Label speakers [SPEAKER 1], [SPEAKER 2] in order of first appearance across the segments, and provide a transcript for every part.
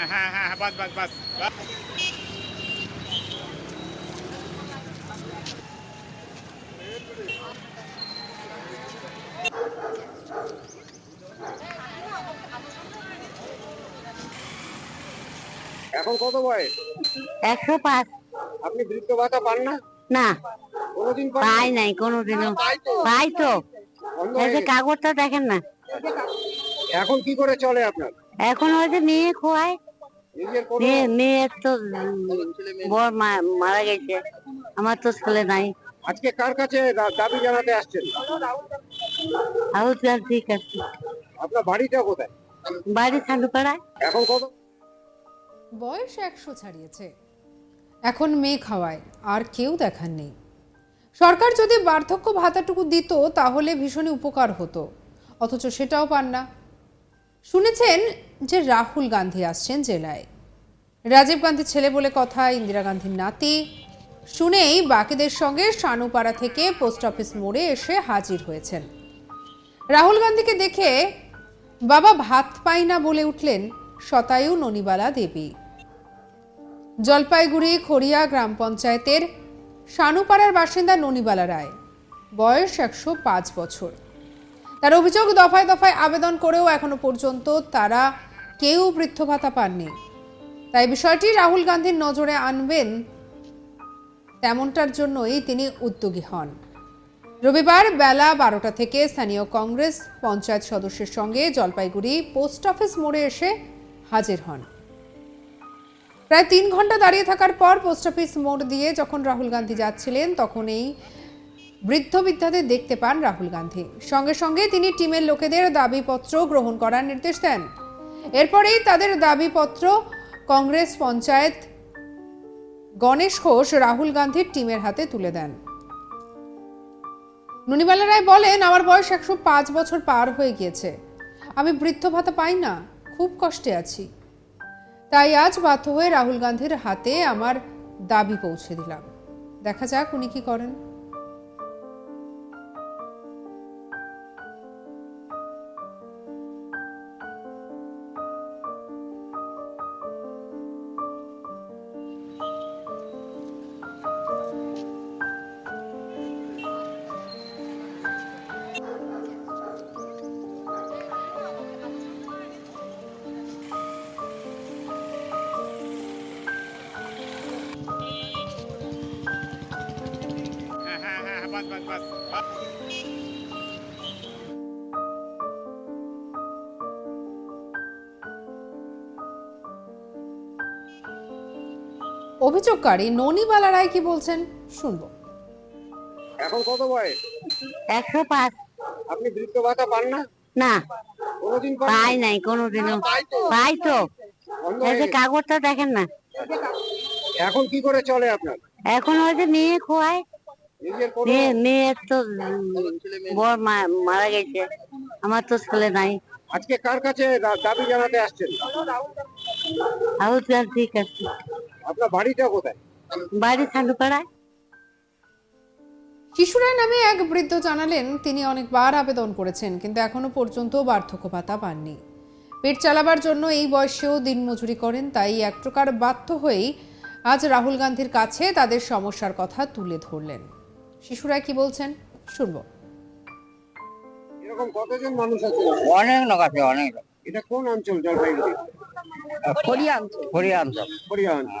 [SPEAKER 1] হ্যাঁ হ্যাঁ হ্যাঁ বাস বাস বাস।
[SPEAKER 2] এখন কত বয়স?
[SPEAKER 3] একশো পাঁচ।
[SPEAKER 2] আপনি বৃদ্ধ ভাতা পান না?
[SPEAKER 3] না।
[SPEAKER 2] কোনোদিন
[SPEAKER 3] পাই নাই কোনোদিনও।
[SPEAKER 2] পাই তো। হয়ে
[SPEAKER 3] কাগজটা দেখেন না।
[SPEAKER 2] এখন কি করে চলে আপনার?
[SPEAKER 3] এখন ওই যে মেয়ে খোয়ায় মেয়ে মেয়ে তো মারা গেছে। আমার তো ছেলে নাই।
[SPEAKER 2] আজকে কার কাছে দাবি জানাতে আসছেন?
[SPEAKER 3] ঠিক আছে
[SPEAKER 2] আপনার বাড়িটা কোথায়?
[SPEAKER 3] বাড়ি ছান্ডুপাড়ায়
[SPEAKER 2] এখন কত?
[SPEAKER 4] বয়স একশো ছাড়িয়েছে। এখন মেয়ে খাওয়ায় আর কেউ দেখার নেই। সরকার যদি বার্ধক্য ভাতাটুকু দিত তাহলে ভীষণই উপকার হতো। অথচ সেটাও পান না। শুনেছেন যে রাহুল গান্ধী আসছেন জেলায়। রাজীব গান্ধীর ছেলে বলে কথা, ইন্দিরা গান্ধীর নাতি। শুনেই বাকিদের সঙ্গে শানুপাড়া থেকে পোস্ট অফিস মোড়ে এসে হাজির হয়েছেন। রাহুল গান্ধীকে দেখে বাবা ভাত পাই না বলে উঠলেন শতায়ু ননিবালা দেবী। জলপাইগুড়ি খড়িয়া গ্রাম পঞ্চায়েতের শানুপাড়ার বাসিন্দা ননিবালা রায়, বয়স একশো পাঁচ বছর। তার অভিযোগ দফায় দফায় আবেদন করেও এখনও পর্যন্ত তারা কেউ বৃদ্ধ ভাতা পাননি। তাই বিষয়টি রাহুল গান্ধীর নজরে আনবেন তেমনটার জন্যই তিনি উদ্যোগী হন। রবিবার বেলা বারোটা থেকে স্থানীয় কংগ্রেস পঞ্চায়েত সদস্যের সঙ্গে জলপাইগুড়ি পোস্ট অফিস মোড়ে এসে হাজির হন। প্রায় তিন ঘণ্টা দাঁড়িয়ে থাকার পর পোস্ট অফিস মোড় দিয়ে যখন রাহুল গান্ধী যাচ্ছিলেন, তখন এই বৃদ্ধ বৃদ্ধাদের দেখতে পান রাহুল গান্ধী। সঙ্গে সঙ্গে তিনি টিমের লোকেদের দাবিপত্র গ্রহণ করার নির্দেশ দেন। এরপরেই তাদের দাবিপত্র কংগ্রেস পঞ্চায়েত গণেশ ঘোষ রাহুল গান্ধীর টিমের হাতে তুলে দেন। নুনিবালা রায় বলেন, আমার বয়স একশো পাঁচ বছর পার হয়ে গিয়েছে। আমি বৃদ্ধ ভাতা পাই না, খুব কষ্টে আছি। তাই আজ বাধ্য হয়ে রাহুল গান্ধীর হাতে আমার দাবি পৌঁছে দিলাম। দেখা যাক উনি কি করেন।
[SPEAKER 1] বাস বাস বাস।
[SPEAKER 4] অভিযোগকারী ননিবালা রায় কি বলছেন? শুনব।
[SPEAKER 2] এখন কত বয়স?
[SPEAKER 3] একশো পাঁচ।
[SPEAKER 2] আপনি বৃদ্ধ ভাতা পান না?
[SPEAKER 3] না।
[SPEAKER 2] কোনোদিন পান
[SPEAKER 3] পাই নাই কোনোদিনও।
[SPEAKER 2] পাই তো।
[SPEAKER 3] এই যে কাগজটা দেখেন না।
[SPEAKER 2] এখন কি করে চলে আপনার?
[SPEAKER 3] এখন ওই যে মেয়ে খোয়ায়। মেয়ে মেয়ে তো মারা গেছে। আমার তো ছেলে নাই।
[SPEAKER 2] আজকে কার কাছে দাবি জানাতে আসছেন?
[SPEAKER 3] তো ঠিক আছে
[SPEAKER 2] আপনার বাড়িটা কোথায়?
[SPEAKER 3] বাড়ি
[SPEAKER 4] শিশুরায় নামে এক বৃদ্ধ জানালেন তিনি অনেকবার আবেদন করেছেন কিন্তু এখনও পর্যন্ত বার্ধক্য ভাতা পাননি। পেট চালাবার জন্য এই বয়সেও দিনমজুরি করেন তাই এক প্রকার বাধ্য হয়েই আজ রাহুল গান্ধীর কাছে তাদের সমস্যার কথা তুলে ধরলেন। শিশুরা কি বলছেন? শুনব।
[SPEAKER 2] এরকম কতজন মানুষ আছে?
[SPEAKER 5] অনেক লোক আছে অনেক।
[SPEAKER 2] এটা কোন অঞ্চল জলপাইগুড়ি?
[SPEAKER 5] অঞ্চল। অঞ্চল।
[SPEAKER 2] অঞ্চল।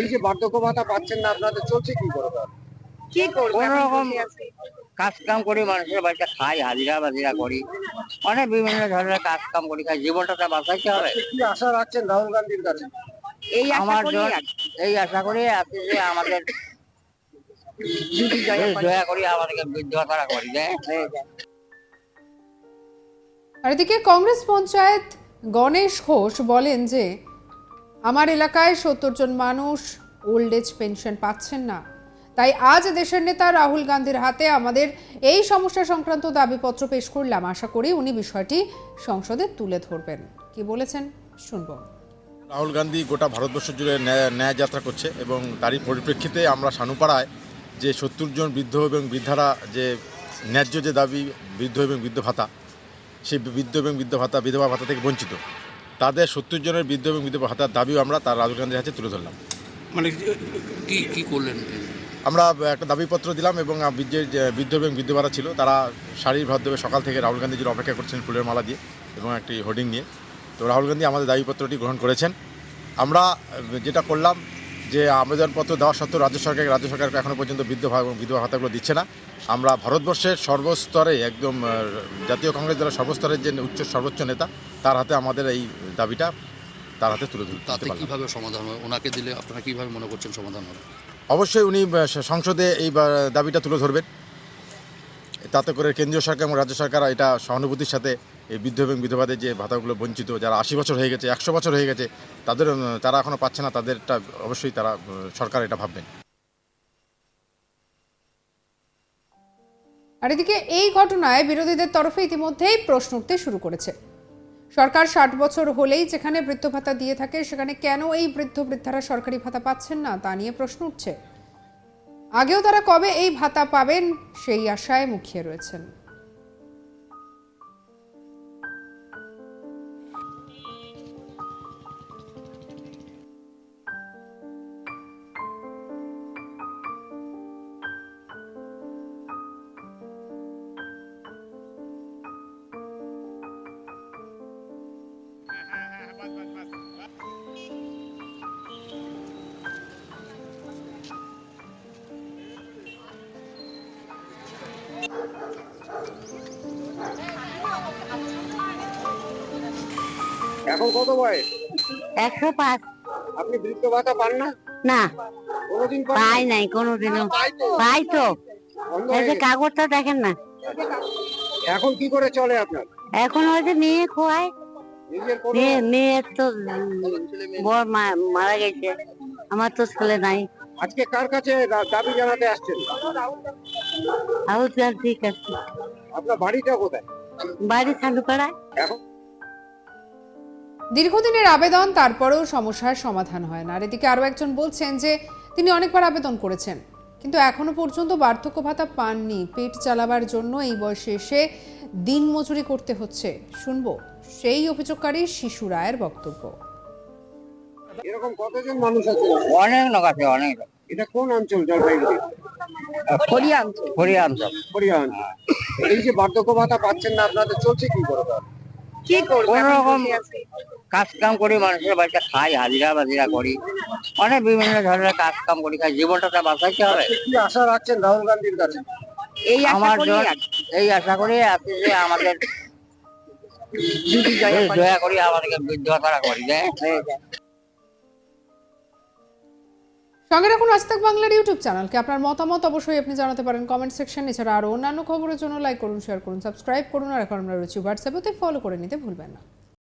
[SPEAKER 2] এই যে বার্ধক্য ভাতা পাচ্ছেন না আপনাদের চলছে কি করে?
[SPEAKER 5] কোন রকম কাজ কাম করি মানুষের বাড়িতে খাই হাজিরা বাজিরা করি। অনেক বিভিন্ন ধরনের কাজ কাম করি খাই জীবনটা তো বাঁচাইতে হবে।
[SPEAKER 2] কি আশা রাখছেন রাহুল গান্ধীর কাছে?
[SPEAKER 5] এই আমার এই আশা করি আছে যে আমাদের এই দয়া করি আমাদেরকে বৃদ্ধ করা করি
[SPEAKER 4] আর এদিকে কংগ্রেস পঞ্চায়েত গণেশ ঘোষ বলেন যে আমার এলাকায় সত্তর জন মানুষ ওল্ড এজ পেনশন পাচ্ছেন না। তাই আজ দেশের নেতা রাহুল গান্ধীর হাতে আমাদের এই সমস্যা সংক্রান্ত দাবিপত্র পেশ করলাম। আশা করি উনি বিষয়টি সংসদে তুলে ধরবেন। কি বলেছেন? শুনব।
[SPEAKER 6] রাহুল গান্ধী গোটা ভারতবর্ষ জুড়ে ন্যায় ন্যায় যাত্রা করছে এবং তারই পরিপ্রেক্ষিতে আমরা সানুপাড়ায় যে সত্তর জন বৃদ্ধ এবং বৃদ্ধারা যে ন্যায্য যে দাবি বৃদ্ধ এবং বৃদ্ধ ভাতা সেই বৃদ্ধ এবং বৃদ্ধ ভাতা বিধবা ভাতা থেকে বঞ্চিত। তাদের সত্তর জনের বৃদ্ধ এবং বিধবা ভাতার দাবিও আমরা তার রাহুল গান্ধীর হাতে তুলে ধরলাম।
[SPEAKER 7] মানে কি কি করলেন?
[SPEAKER 6] আমরা একটা দাবিপত্র দিলাম এবং যে বৃদ্ধ এবং বিধবারা ছিল তারা শাড়ির ভদ্রবে সকাল থেকে রাহুল গান্ধীজির অপেক্ষা করছেন ফুলের মালা দিয়ে এবং একটি হোর্ডিং নিয়ে। তো রাহুল গান্ধী আমাদের দাবিপত্রটি গ্রহণ করেছেন। আমরা যেটা করলাম যে আবেদনপত্র দেওয়া সত্ত্বেও রাজ্য সরকার রাজ্য সরকারকে এখনও পর্যন্ত বিধবা এবং বিধবা ভাতাগুলো দিচ্ছে না। আমরা ভারতবর্ষের সর্বস্তরে একদম জাতীয় কংগ্রেস দলের সর্বস্তরের যে উচ্চ সর্বোচ্চ নেতা তার হাতে আমাদের এই দাবিটা তার হাতে তুলে ধরুন
[SPEAKER 7] তাতে কীভাবে সমাধান হবে? ওনাকে দিলে আপনারা কীভাবে মনে করছেন সমাধান হবে?
[SPEAKER 6] অবশ্যই উনি সংসদে এই দাবিটা তুলে ধরবেন। তাতে করে কেন্দ্রীয় সরকার এবং রাজ্য সরকার এটা সহানুভূতির সাথে এই বৃদ্ধ এবং বিধবাদের যে ভাতাগুলো বঞ্চিত, যারা আশি বছর হয়ে গেছে, একশো বছর হয়ে গেছে, তাদের, তারা এখনও পাচ্ছে না, তাদেরটা অবশ্যই তারা সরকার এটা ভাববেন।
[SPEAKER 4] আর এদিকে এই ঘটনায় বিরোধীদের তরফে ইতিমধ্যেই প্রশ্ন উঠতে শুরু করেছে। সরকার ষাট বছর হলেই যেখানে বৃদ্ধ ভাতা দিয়ে থাকে, সেখানে কেন এই বৃদ্ধ বৃদ্ধারা সরকারি ভাতা পাচ্ছেন না, তা নিয়ে প্রশ্ন উঠছে। আগেও তারা কবে এই ভাতা পাবেন সেই আশায় মুখিয়ে রয়েছেন।
[SPEAKER 2] এখন কত বয়স?
[SPEAKER 3] একশো পাঁচ।
[SPEAKER 2] আপনি বৃদ্ধ ভাতা পান না?
[SPEAKER 3] না।
[SPEAKER 2] কোনোদিন পান
[SPEAKER 3] পাই নাই কোনোদিনও।
[SPEAKER 2] পাই তো।
[SPEAKER 3] এই যে কাগজটা দেখেন না।
[SPEAKER 2] এখন কি করে চলে আপনার?
[SPEAKER 3] এখন খোয়াই
[SPEAKER 2] নিজের কোনো
[SPEAKER 3] নিয়ে নিয়ে তো মারা গেছে। আমার তো ছেলে নাই।
[SPEAKER 2] আজকে কার কাছে দাবি জানাতে আসছেন?
[SPEAKER 3] আরও ঠিক আছে
[SPEAKER 2] আপনার বাড়িটা কোথায়?
[SPEAKER 3] বাড়ি সালুপাড়ায়
[SPEAKER 2] এখন
[SPEAKER 4] দীর্ঘদিনের আবেদন তারপরেও সমস্যার সমাধান হয় না। আর এদিকে আরও একজন বলছেন যে তিনি অনেকবার আবেদন করেছেন কিন্তু এখনও পর্যন্ত বার্ধক্য ভাতা পাননি। পেট চালাবার জন্য এই বয়সে এসে দিন মজুরি করতে হচ্ছে। শুনব সেই অভিযোগকারী শিশু রায়ের বক্তব্য।
[SPEAKER 2] এরকম কতজন মানুষ আছে?
[SPEAKER 5] অনেক লোক আছে অনেক
[SPEAKER 2] এটা কোন অঞ্চল জলপাইগুড়ি?
[SPEAKER 5] হরিয়া অঞ্চল।
[SPEAKER 2] হরিয়া অঞ্চল। এই যে বার্ধক্য ভাতা পাচ্ছেন না আপনাদের চলছে কি করে
[SPEAKER 3] কি করব?
[SPEAKER 5] রকম কাজ কাম করি মানুষের বাড়িতে খাই হাজিরা বাজিরা করি। অনেক বিভিন্ন ধরনের কাজ কাম করি খাই জীবনটা তো বাঁচাইতে হবে।
[SPEAKER 2] কি আশা রাখছেন রাহুল গান্ধীর কাছে?
[SPEAKER 3] এই
[SPEAKER 5] আমার এই আশা করি আছে যে আমাদের দয়া করি আমাদেরকে বৃদ্ধ করি দেয়
[SPEAKER 4] সঙ্গে রাখুন আজ তাক বাংলার ইউটিউব চ্যানেলকে। আপনার মতামত অবশ্যই আপনি জানাতে পারেন কমেন্ট সেকশন। এছাড়া আরও অন্যান্য খবরের জন্য লাইক করুন, শেয়ার করুন, সাবস্ক্রাইব করুন। আর এখন আমরা রয়েছি হোয়াটসঅ্যাপেতে ফলো করে নিতে ভুলবেন না।